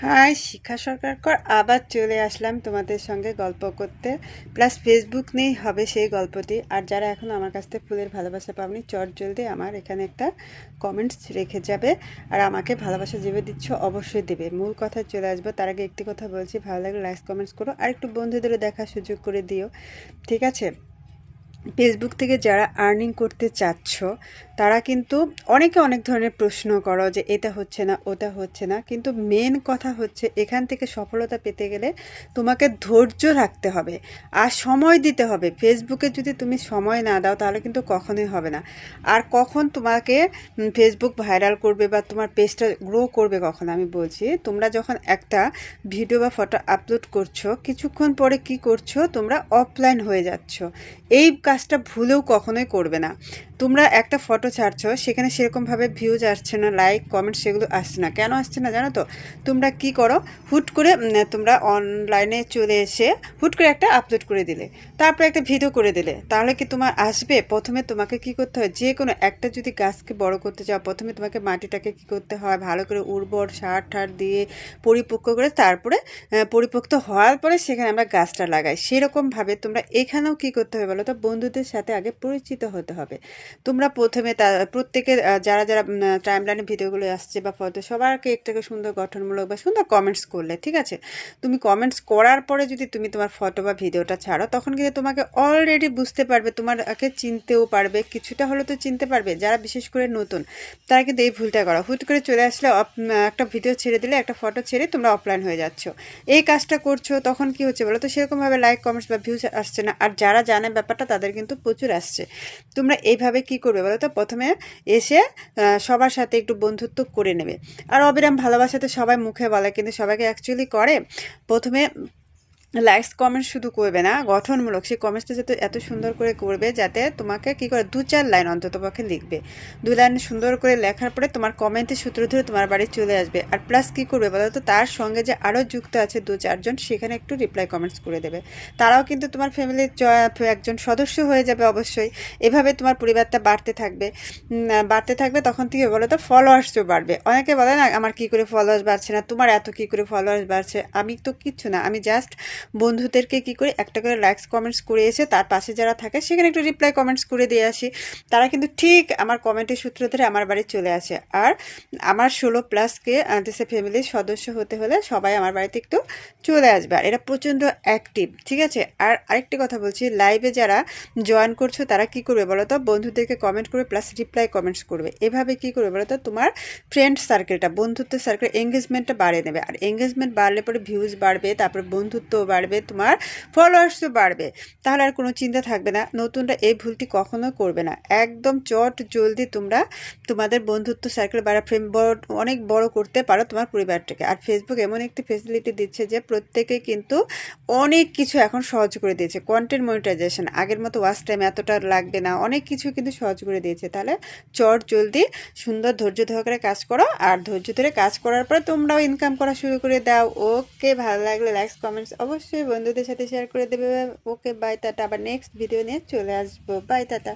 High শিক্ষা সরকারকর, আবার চলে আসলাম তোমাদের সঙ্গে গল্প করতে। প্লাস ফেসবুক নিয়েই হবে সেই গল্পটি। আর যারা এখন আমার কাছ থেকে ফুলের ভালোবাসা পাবনি চট জলদি আমার এখানে একটা কমেন্টস রেখে যাবে। আর আমাকে ভালোবাসা যেভাবে দিচ্ছ, অবশ্যই দেবে। মূল কথা চলে আসব। তার আগে একটি কথা বলছি, ভালো লাগলে লাইক কমেন্টস করো। আর একটু বন্ধুদেরও দেখার সুযোগ করে দিও। ঠিক আছে? ফেসবুক থেকে যারা আর্নিং করতে চাচ্ছ, তারা কিন্তু অনেকে অনেক ধরনের প্রশ্ন করো যে এটা হচ্ছে না, ওটা হচ্ছে না। কিন্তু মেন কথা হচ্ছে এখান থেকে সফলতা পেতে গেলে তোমাকে ধৈর্য রাখতে হবে আর সময় দিতে হবে। ফেসবুকে যদি তুমি সময় না দাও তাহলে কিন্তু কখনোই হবে না। আর কখন তোমাকে ফেসবুক ভাইরাল করবে বা তোমার পেজটা গ্রো করবে কখন আমি বলছি, তোমরা যখন একটা ভিডিও বা ফটো আপলোড করছ, কিছুক্ষণ পরে কি করছ? তোমরা অফলাইন হয়ে যাচ্ছ। এই কাজটা ভুলেও কখনোই করবে না। তোমরা একটা ফটো ছাড়ছো, সেখানে সেরকমভাবে ভিউজ আসছে না লাইক কমেন্ট সেগুলো আসছে না। কেন আসছে না জানো তো? তোমরা কি করো? হুট করে তোমরা অনলাইনে চলে এসে হুট করে একটা আপলোড করে দিলে। তারপরে একটা ভিডিও করে দিলে। তাহলে কি তোমার আসবে? প্রথমে তোমাকে কি করতে হয়? যে কোনো একটা যদি গাছকে বড় করতে চাও, প্রথমে তোমাকে মাটিটাকে কি করতে হয়? ভালো করে উর্বর সার ঠার দিয়ে পরিপক্ক করে তারপরে পরিপক্ত হওয়ার পরে সেখানে আমরা গাছটা লাগাই। সেরকমভাবে তোমরা এখানেও কি করতে হবে বলো তো? বন্ধুদের সাথে আগে পরিচিত হতে হবে। তোমরা প্রথমে তা, প্রত্যেকের যারা যারা টাইম লাইনে ভিডিওগুলো আসছে বা ফটো সবারকে একটাকে সুন্দর গঠনমূলক বা সুন্দর কমেন্টস করলে, ঠিক আছে? তুমি কমেন্টস করার পরে যদি তুমি তোমার ফটো বা ভিডিওটা ছাড়ো, তখন কিন্তু তোমাকে অলরেডি বুঝতে পারবে, তোমারকে চিনতেও পারবে, কিছুটা হলেও তো চিনতে পারবে। যারা বিশেষ করে নতুন, তারা কিন্তু এই ভুলটা করো। হুট করে চলে আসলে একটা ভিডিও ছেড়ে দিলে, একটা ফটো ছেড়ে তোমরা অফলাইন হয়ে যাচ্ছ। এই কাজটা করছ, তখন কি হচ্ছে বলো তো? সেরকমভাবে লাইক কমেন্টস বা ভিউজ আসছে না। আর যারা জানে ব্যাপারটা, তাদের কিন্তু প্রচুর আসছে। তোমরা এইভাবে কি করবে বলো তো? প্রথমে এসে সবার সাথে একটু বন্ধুত্ব করে নেবে। আর অবিরাম ভালোবাসাতে সবাই মুখে বলে, কিন্তু সবাইকে অ্যাকচুয়ালি করে। প্রথমে লাইকস কমেন্ট শুধু করবে না, গঠনমূলক। সেই কমেন্টসটা যাতে এত সুন্দর করে করবে যাতে তোমাকে কি করে, দু চার লাইন অন্তত পক্ষে লিখবে। দু লাইন সুন্দর করে লেখার পরে তোমার কমেন্টের সূত্র ধরে তোমার বাড়ি চলে আসবে। আর প্লাস কি করবে বলো তো তার সঙ্গে যে আরও যুক্ত আছে দু চারজন, সেখানে একটু রিপ্লাই কমেন্টস করে দেবে। তারাও কিন্তু তোমার ফ্যামিলির একজন সদস্য হয়ে যাবে অবশ্যই। এভাবে তোমার পরিবারটা বাড়তে থাকবে। বাড়তে থাকবে তখন থেকে বলো তো ফলোয়ার্সও বাড়বে। অনেকে বলে না, আমার কি করে ফলোয়ার্স বাড়ছে না? তোমার এত কি করে ফলোয়ার্স বাড়ছে? আমি তো কিচ্ছু না। আমি জাস্ট বন্ধুদেরকে কি করে একটা করে লাইকস কমেন্টস করে এসে তার পাশে যারা থাকে সেখানে একটু রিপ্লাই কমেন্টস করে দিয়ে আসি। তারা কিন্তু ঠিক আমার কমেন্টের সূত্র ধরে আমার বাড়ি চলে আসে। আর আমার ষোলো প্লাসকে দেশে ফ্যামিলির সদস্য হতে হলে সবাই আমার বাড়িতে একটু চলে আসবে। আর এরা প্রচণ্ড অ্যাক্টিভ ঠিক আছে? আর আরেকটি কথা বলছি লাইভে যারা জয়েন করছ তারা কি করবে বলো তো বন্ধুদেরকে কমেন্ট করবে প্লাস রিপ্লাই কমেন্টস করবে। এভাবে কি করবে বলো তো তোমার ফ্রেন্ড সার্কেলটা বন্ধুত্ব সার্কেল এঙ্গেজমেন্টটা বাড়িয়ে নেবে আর এঙ্গেজমেন্ট বাড়লে পরে ভিউজ বাড়বে, তারপরে বন্ধুত্বও বাড়বে, তোমার ফলোয়ার্সও বাড়বে। তাহলে আর কোনো চিন্তা থাকবে না, নতুনরা এই ভুলটি কখনো করবে না। একদম চট জলদি তোমরা তোমাদের বন্ধুত্ব সার্কেল বাড়া ফ্রেম অনেক বড় করতে পারো তোমার পরিবারটাকে। আর ফেসবুক এমন একটি ফেসিলিটি দিচ্ছে যে প্রত্যেকে কিন্তু অনেক কিছু এখন সহজ করে দিয়েছে। কন্টেন্ট মনিটাইজেশন আগের মতো ওয়াচ টাইম এতটা লাগবে না, অনেক কিছু কিন্তু সহজ করে দিয়েছে। তাহলে চট জলদি সুন্দর ধৈর্য ধরে কাজ করো আর ধৈর্য ধরে কাজ করার পরে তোমরাও ইনকাম করা শুরু করে দাও। ওকে ভালো লাগলে লাইকস কমেন্টস অবশ্যই বন্ধুদের সাথে শেয়ার করে দেবে। Okay bye tata. আবার নেক্সট ভিডিও নিয়ে চলে আসব। Bye tata.